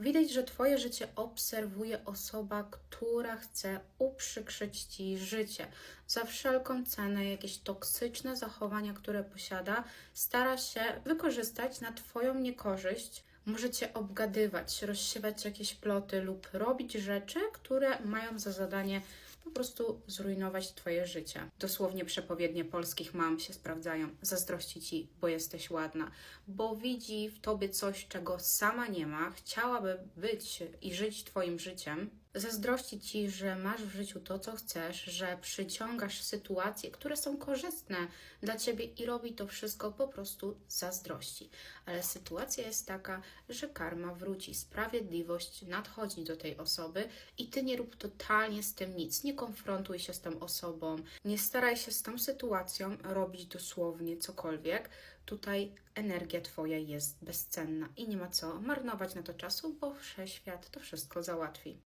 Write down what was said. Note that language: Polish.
Widać, że Twoje życie obserwuje osoba, która chce uprzykrzyć Ci życie. Za wszelką cenę jakieś toksyczne zachowania, które posiada, stara się wykorzystać na Twoją niekorzyść. Możecie obgadywać, rozsiewać jakieś ploty lub robić rzeczy, które mają za zadanie po prostu zrujnować Twoje życie. Dosłownie przepowiednie polskich mam się sprawdzają. Zazdrości Ci, bo jesteś ładna, bo widzi w Tobie coś, czego sama nie ma, chciałaby być i żyć Twoim życiem. Zazdrości Ci, że masz w życiu to, co chcesz, że przyciągasz sytuacje, które są korzystne dla Ciebie i robi to wszystko po prostu zazdrości. Ale sytuacja jest taka, że karma wróci, sprawiedliwość nadchodzi do tej osoby i Ty nie rób totalnie z tym nic. Nie konfrontuj się z tą osobą, nie staraj się z tą sytuacją robić dosłownie cokolwiek. Tutaj energia Twoja jest bezcenna i nie ma co marnować na to czasu, bo wszechświat to wszystko załatwi.